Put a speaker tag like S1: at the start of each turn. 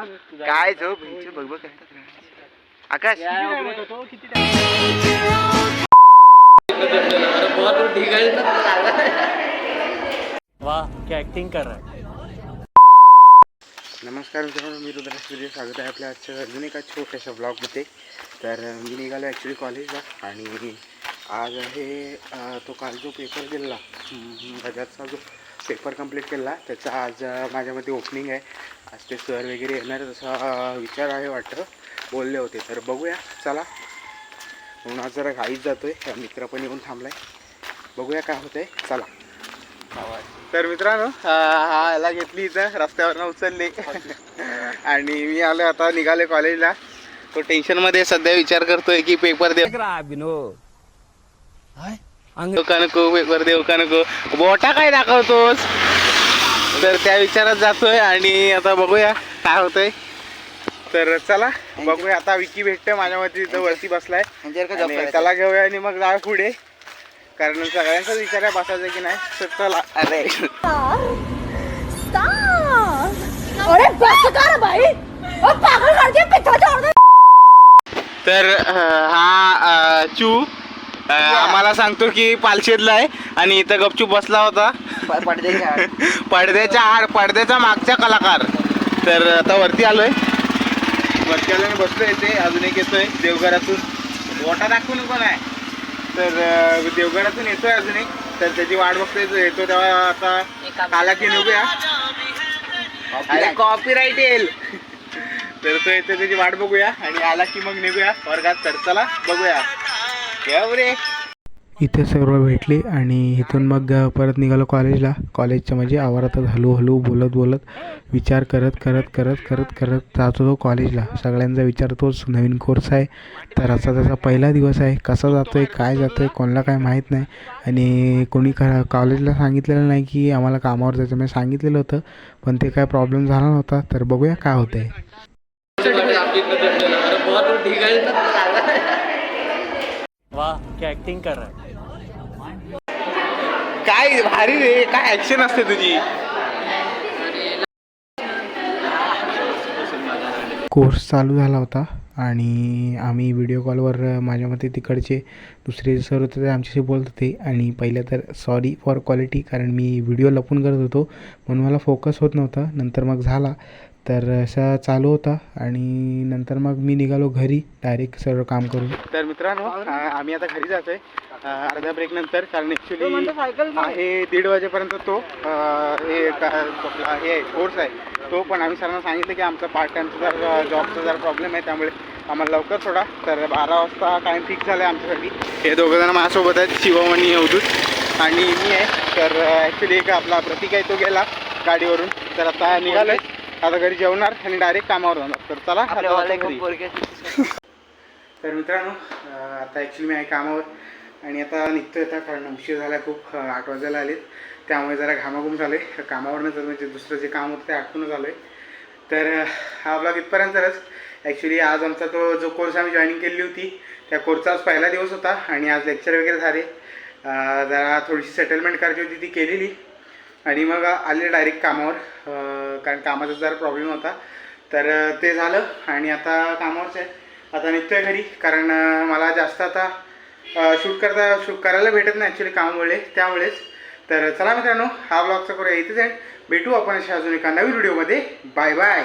S1: काय झोप भिंच बघ बघ. आकाश.
S2: वाह क्या एक्टिंग कर रहा है.
S1: नमस्कार मित्रांनो मी रुद्राज सूर्य स्वागत आहे आपल्या आजच्या अजून एका छोट्याशा ब्लॉगमध्ये तर मी निघालो ॲक्च्युली कॉलेजला आणि आज आहे अं, तो काल जो पेपर दिला बजाजचा जो पेपर कंप्लीट केला. त्याचा आज माझ्यामध्ये ओपनिंग आहे. आज ते सर वगैरे येणार तसा विचार आहे वाटतं. बोलले होते. तर बघूया. चला. म्हणून आज जरा घाईत जातो आहे मित्र पण येऊन थांबलाय. बघूया काय होतंय. चला. तर मित्रांनो हा हा याला घेतली इथं. रस्त्यावरनं उचलली. आणि मी आलो आता निघाले कॉलेजला तो टेन्शनमध्ये सध्या विचार करतोय की पेपर देऊ का नको पेपर देऊ का नको बोटा काय दाखवतोस? तर त्या विचारात जातोय आणि आता बघूया काय होतंय. तर चला बघूया आता विकी भेटतोय माझ्या मध्ये तिथं वरती बसलाय. त्याला घेऊया आणि मग जाऊया पुढे. कारण सगळ्यांचाच विचार आहे बसायचं की नाही. तर चला. अरे.
S3: अरे बस कर भाई ओ पागल कर दिया पिता छोड़ दे
S1: तर हा चू अं, आम्हाला सांगतो की पालशेतला आहे आणि इथं गपचूप बसला होता. पडद्याच्या आड पडद्याचा मागचा कलाकार. तर आता वरती आलोय. वरती आणि बसलोय इथे अजून एक येतोय देवघरातून. मोठा दाखवून नको नाही तर अं, देवघरातून येतोय अजून एक. तर त्याची वाट बघतोय जो येतो तेव्हा आता आला की निघूया. अरे कॉपीराईट येईल. तर तो येतो त्याची वाट बघूया आणि आला की मग निघूया. वर्गात तर चला बघूया.
S4: इथे सर्व भेटले आणि इथून मग परत निघालो कॉलेजला. कॉलेजच्या म्हणजे आवारातच हळूहळू बोलत बोलत विचार करत करत करत करत करत जात होतो कॉलेजला. सगळ्यांचा विचार तोच नवीन कोर्स आहे. तर असा त्याचा पहिला दिवस आहे. कसा जातो आहे काय जातो आहे कोणाला काय माहीत नाही. आणि कोणी क कॉलेजला सांगितलेलं नाही की आम्हाला कामावर जायचं मी सांगितलेलं होतं. पण ते काय प्रॉब्लेम झाला नव्हता. तर बघूया काय होतं आहे
S2: वाह क्या एक्टिंग कर रहा है.
S1: काय भारी रे काय ऍक्शन असते तुझी?
S4: कोर्स चालू झाला होता आणि आम्ही व्हिडिओ कॉलवर माझ्या मते तिकडचे दुसरे जे सर होते ते आमच्याशी बोलत होते. आणि पहिलं तर सॉरी फॉर क्वालिटी कारण मी व्हिडिओ लपून करत होतो. म्हणून मला फोकस होत नव्हता. नंतर मग झाला. तर असा चालू होता आणि नंतर मग मी निघालो घरी डायरेक्ट सर्व काम करून.
S1: तर मित्रांनो आम्ही आता घरी जातोय. अर्ध्या ब्रेक नंतर कारण ऍक्च्युली आहे दीड वाजेपर्यंत तो हे हे आहे कोर्स आहे. तो पण आम्ही सरांना सांगितलं की आमचा पार्ट टाइमचा जर जॉबचा जर प्रॉब्लेम आहे त्यामुळे आम्हाला लवकर सोडा. तर बारा वाजता टाईम फिक्स झाला आहे आमच्यासाठी. हे दोघं जण माझ्यासोबत आहेत शिवम आणि अवधूत आणि मी आहे. तर ॲक्च्युली एक आपला प्रतीक आहे तो गेला गाडीवरून. तर आता निघालोय. आता घरी जेवणार आणि डायरेक्ट कामावर जाणार. तर चला आता जातो घरी. तर मित्रांनो अं, आता ॲक्च्युली मी आहे कामावर. आणि आता निघतोय आता कारण उशीर झाला खूप अं, आठ वाजायला आलेत. त्यामुळे जरा घामाघूम झालं आहे कामावरनंच म्हणजे दुसरं जे काम होतं ते आटपून झालं आहे तर अं, हा ब्लॉग इथपर्यंतच ॲक्च्युली आज आमचा तो जो कोर्स आम्ही जॉईनिंग केली होती त्या कोर्सचा आज पहिला दिवस होता. आणि आज लेक्चर वगैरे झाले. अं, जरा थोडीशी सेटलमेंट करायची होती ती केलेली. आणि मग आले डायरेक्ट कामावर. अं, कारण कामाचा जरा प्रॉब्लेम होता तर ते झालं आणि आता कामावरच आहे. आता निघतोय घरी कारण मला जास्त आता शूट करता शूट करायला भेटत नाही ॲक्च्युली कामामुळे त्यामुळेच. तर चला मित्रांनो हा ब्लॉगचा करूया इथेच आहे भेटू आपण अशा अजून एका नवीन व्हिडिओमध्ये बाय बाय